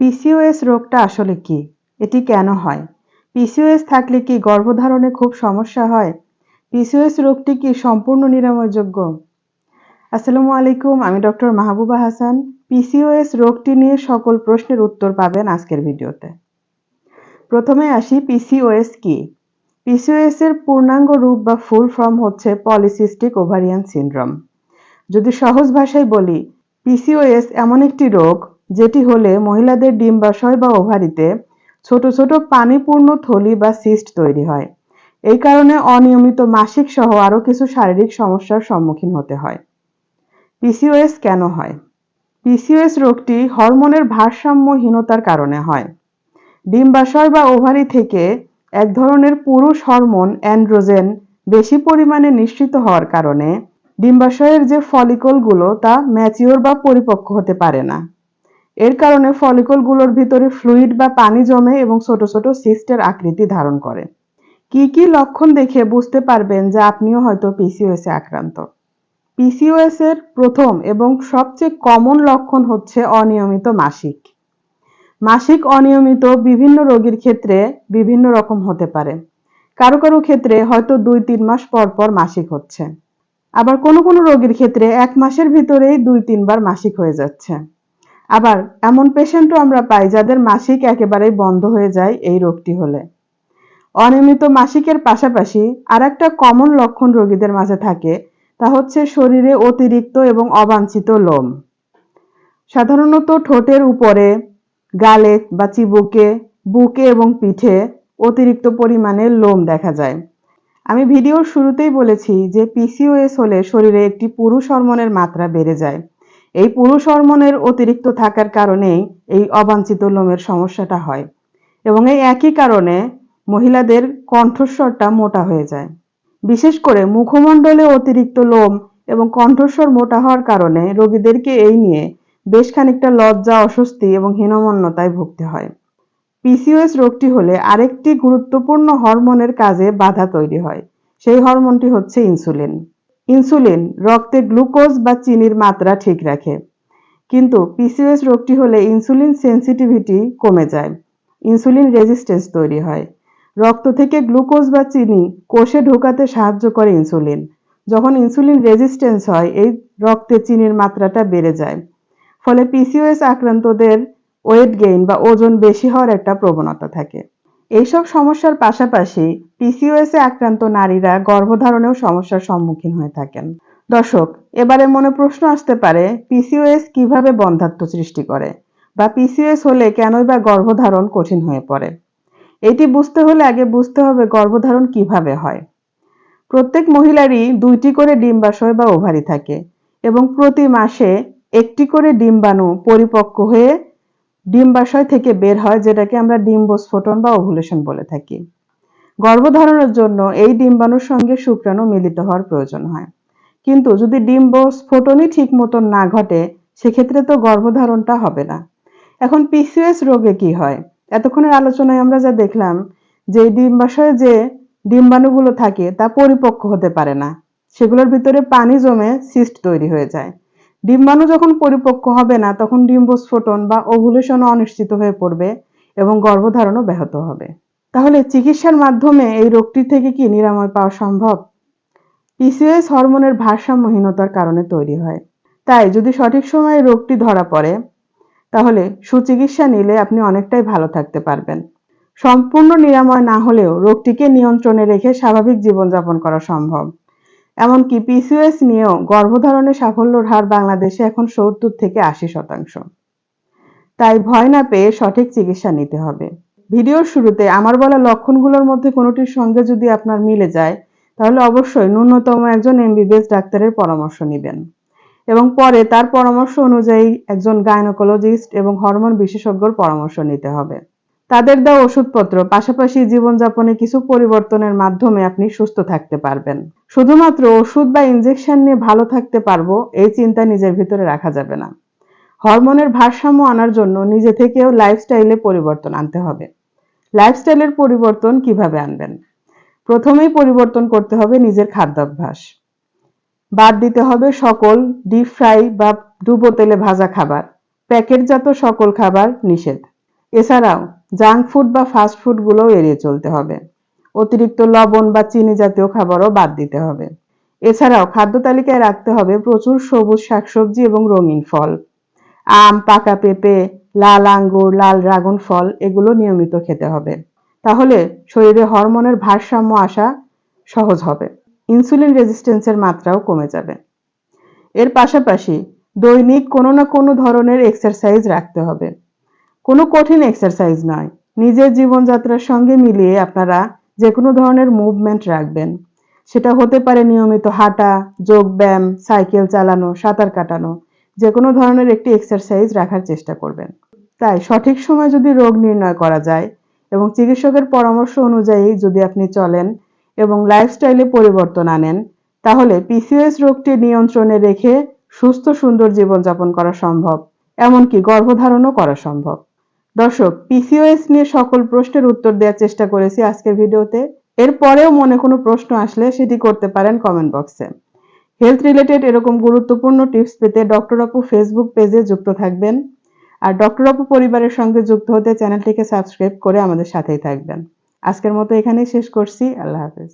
PCOS রোগটা আসলে কি? এটি কেন হয়? পিসিওএস থাকলে কি গর্ভধারণে খুব সমস্যা হয়? পিসিওএস রোগটি কি সম্পূর্ণ নিরাময়যোগ্য? আসসালামু আলাইকুম, আমি ডক্টর মাহবুবা হাসান। পিসিওএস রোগটি নিয়ে সকল প্রশ্নের উত্তর পাবেন আজকের ভিডিওতে। প্রথমে আসি পিসিওএস কি? পিসিওএস এর পূর্ণাঙ্গ রূপ বা ফুল ফর্ম হচ্ছে পলিসিস্টিক ওভারিয়ান সিনড্রোম। যদি সহজ ভাষায় বলি পিসিওএস এমন একটি রোগ যেটি হলে মহিলাদের ডিম্বাশয় বা ওভারিতে ছোট ছোট পানিপূর্ণ থলি বা সিস্ট তৈরি হয়। এই কারণে অনিয়মিত মাসিক সহ আরও কিছু শারীরিক সমস্যার সম্মুখীন হতে হয়। পিসিওএস কেন হয়? পিসিওএস রোগটি হরমোনের ভারসাম্যহীনতার কারণে হয়। ডিম্বাশয় বা ওভারি থেকে এক ধরনের পুরুষ হরমোন অ্যান্ড্রোজেন বেশি পরিমাণে নিঃসৃত হওয়ার কারণে ডিম্বাশয়ের যে ফলিকলগুলো তা ম্যাচিওর বা পরিপক্ক হতে পারে না। এর কারণে ফলিকলগুলোর ভিতরে ফ্লুইড বা পানি জমে এবং ছোট ছোট সিস্টের আকৃতি ধারণ করে। কি কি লক্ষণ দেখে বুঝতে পারবেন যে আপনিও হয়তো পিসিওএস আক্রান্ত। পিসিওএস এর প্রথম এবং সবচেয়ে কমন লক্ষণ হচ্ছে অনিয়মিত মাসিক। মাসিক অনিয়মিত বিভিন্ন রোগীর ক্ষেত্রে বিভিন্ন রকম হতে পারে। কারও কারও ক্ষেত্রে হয়তো দুই, তিন মাস পর পর মাসিক হচ্ছে। আবার কোনো কোনো রোগীর ক্ষেত্রে এক মাসের ভিতরেই দুই, তিনবার মাসিক হয়ে যাচ্ছে। আবার এমন পেশেন্টও আমরা পাই যাদের মাসিক একেবারেই বন্ধ হয়ে যায় এই রোগটি হলে। অনিয়মিত মাসিকের পাশাপাশি আর একটা কমন লক্ষণ রোগীদের মাঝে থাকে, তা হচ্ছে শরীরে অতিরিক্ত এবং অবাঞ্ছিত লোম। সাধারণত ঠোঁটের উপরে, গালে বা চিবুকে, বুকে এবং পিঠে অতিরিক্ত পরিমাণে লোম দেখা যায়। আমি ভিডিওর শুরুতেই বলেছি যে পিসিওএস হলে শরীরে একটি পুরুষ হরমোনের মাত্রা বেড়ে যায়। এই পুরুষ হরমোনের অতিরিক্ত থাকার কারণেই এই অবাঞ্ছিত লোমের সমস্যাটা হয় এবং এই একই কারণে মহিলাদের কণ্ঠস্বরটা মোটা হয়ে যায়। বিশেষ করে মুখমণ্ডলে অতিরিক্ত লোম এবং কণ্ঠস্বর মোটা হওয়ার কারণে রোগীদেরকে এই নিয়ে বেশ খানিকটা লজ্জা, অস্বস্তি এবং হীনমন্যতায় ভুগতে হয়। পিসিওএস রোগটি হলে আরেকটি গুরুত্বপূর্ণ হরমোনের কাজে বাধা তৈরি হয়। সেই হরমোনটি হচ্ছে ইনসুলিন। ইনসুলিন রক্তে গ্লুকোজ বা চিনির মাত্রা ঠিক রাখে। কিন্তু পিসিওএস রোগটি হলে ইনসুলিন সেন্সিটিভিটি কমে যায়। ইনসুলিন রেজিস্ট্যান্স তৈরি হয়। রক্ত থেকে গ্লুকোজ বা চিনি কোষে ঢোকাতে সাহায্য করে ইনসুলিন। যখন ইনসুলিন রেজিস্ট্যান্স হয়, এই রক্তে চিনির মাত্রাটা বেড়ে যায়। ফলে পিসিওএস আক্রান্তদের ওয়েট গেইন বা ওজন বেশি হওয়ার একটা প্রবণতা থাকে। এইসব সমস্যার পাশাপাশি পিসিওএস আক্রান্ত নারীরা গর্ভধারণেও সমস্যার সম্মুখীন হয়ে থাকেন। দর্শক, এবারে মনে প্রশ্ন আসতে পারে পিসিওএস কীভাবে বন্ধাত্ম সৃষ্টি করে বা পিসিওএস হলে কেনই বা গর্ভধারণ কঠিন হয়ে পড়ে? এটি বুঝতে হলে আগে বুঝতে হবে গর্ভধারণ কীভাবে হয়। প্রত্যেক মহিলারই দুইটি করে ডিম্বাশয় বা ওভারি থাকে এবং প্রতি মাসে একটি করে ডিম্বাণু পরিপক্ক হয়ে ডিম্বাশয় থেকে বের হয়, যেটাকে আমরা ডিম্বস্ফোটন বা ওভুলেশন বলে থাকি। গর্ভধারণের জন্য এই ডিম্বাণুর সঙ্গে শুক্রাণু মিলিত হওয়ার প্রয়োজন হয়। কিন্তু যদি ডিম্ব স্ফোটনই ঠিক মতন না ঘটে, সেক্ষেত্রে তো গর্ভধারণটা হবে না। এখন পিসিএস রোগে কি হয়? এতক্ষণের আলোচনায় আমরা যা দেখলাম, যে ডিম্বাশয়ে যে ডিম্বাণুগুলো থাকে, তা পরিপক্ক হতে পারে না। সেগুলোর ভিতরে পানি জমে সিস্ট তৈরি হয়ে যায়। ডিম্বাণু যখন পরিপক্ক হবে না, তখন ডিম্বস্ফোটন বা ওভুলেশনও অনিশ্চিত হয়ে পড়বে এবং গর্ভধারণও ব্যাহত হবে। তাহলে চিকিৎসার মাধ্যমে এই রোগটি থেকে কি নিরাময় পাওয়া সম্ভব? পিসিএস হরমোনের ভারসাম্যহীনতার কারণে তৈরি হয়। তাই যদি সঠিক সময়ে রোগটি ধরা পড়ে, তাহলে সুচিকিৎসা নিলে আপনি অনেকটাই ভালো থাকতে পারবেন। সম্পূর্ণ নিরাময় না হলেও রোগটিকে নিয়ন্ত্রণে রেখে স্বাভাবিক জীবনযাপন করা সম্ভব। এমনকি পিসিওএস নিয়েও গর্ভধারণে সাফল্যর হার বাংলাদেশে এখন সত্তর থেকে আশি শতাংশ। তাই ভয় না পেয়ে সঠিক চিকিৎসা নিতে হবে। ভিডিওর শুরুতে আমার বলা লক্ষণগুলোর মধ্যে কোনোটির সঙ্গে যদি আপনার মিলে যায়, তাহলে অবশ্যই ন্যূনতম একজন এমবিবিএস ডাক্তারের পরামর্শ নেবেন এবং পরে তার পরামর্শ অনুযায়ী একজন গাইনোকোলজিস্ট এবং হরমোন বিশেষজ্ঞর পরামর্শ নিতে হবে। তাদের দেওয়া ওষুধপত্র, পাশাপাশি জীবনযাপনে কিছু পরিবর্তনের মাধ্যমে আপনি সুস্থ থাকতে পারবেন। শুধুমাত্র ওষুধ বা ইনজেকশন নিয়ে ভালো থাকতে পারব, এই চিন্তা নিজের ভিতরে রাখা যাবে না। হরমোনের ভারসাম্য আনার জন্য নিজে থেকেও লাইফস্টাইলে পরিবর্তন আনতে হবে। লাইফস্টাইলের পরিবর্তন কীভাবে আনবেন? প্রথমেই পরিবর্তন করতে হবে নিজের খাদ্যাভ্যাস। বাদ দিতে হবে সকল ডিপ ফ্রাই বা ডুবো তেলে ভাজা খাবার, প্যাকেটজাত সকল খাবার নিষেধ। এছাড়াও জাঙ্ক ফুড বা ফাস্ট ফুডগুলোও এড়িয়ে চলতে হবে। অতিরিক্ত লবণ বা চিনি জাতীয় খাবারও বাদ দিতে হবে। এছাড়াও খাদ্য তালিকায় রাখতে হবে প্রচুর সবুজ শাকসবজি এবং রঙিন ফল। আম, পাকা পেঁপে, লাল আঙ্গুর, লাল ড্রাগন ফল এগুলো নিয়মিত খেতে হবে। তাহলে শরীরে হরমোনের ভারসাম্য আসা সহজ হবে। ইনসুলিন রেজিস্ট্যান্সের মাত্রাও কমে যাবে। এর পাশাপাশি দৈনিক কোনো না কোনো ধরনের এক্সারসাইজ রাখতে হবে। কোনো কঠিন এক্সারসাইজ নয়। নিজের জীবনযাত্রার সঙ্গে মিলিয়ে আপনারা যে কোনো ধরনের মুভমেন্ট রাখবেন। সেটা হতে পারে নিয়মিত হাঁটা, যোগব্যায়াম সাইকেল চালানো, সাঁতার কাটানো যে কোনো ধরনের একটি এক্সারসাইজ রাখার চেষ্টা করবেন। তাই সঠিক সময় যদি রোগ নির্ণয় করা যায় এবং চিকিৎসকের পরামর্শ অনুযায়ী যদি আপনি চলেন এবং লাইফস্টাইলে পরিবর্তন আনেন, তাহলে পিসিওএস রোগটি নিয়ন্ত্রণে রেখে সুস্থ, সুন্দর জীবনযাপন করা সম্ভব। এমনকি গর্ভধারণও করা সম্ভব। দর্শক পিসিওএস নিয়ে সকল প্রশ্নের উত্তর দেওয়ার চেষ্টা করেছি আজকের ভিডিওতে। এরপরেও মনে কোনো প্রশ্ন আসলে সেটি করতে পারেন কমেন্ট বক্সে হেলথ রিলেটেড এরকম গুরুত্বপূর্ণ টিপস পেতে ডক্টর আপু ফেসবুক পেজে যুক্ত থাকবেন। আর ডক্টর আপু পরিবারের সঙ্গে যুক্ত হতে চ্যানেলটিকে সাবস্ক্রাইব করে আমাদের সাথেই থাকবেন। আজকের মতো এখানেই শেষ করছি। আল্লাহ হাফেজ।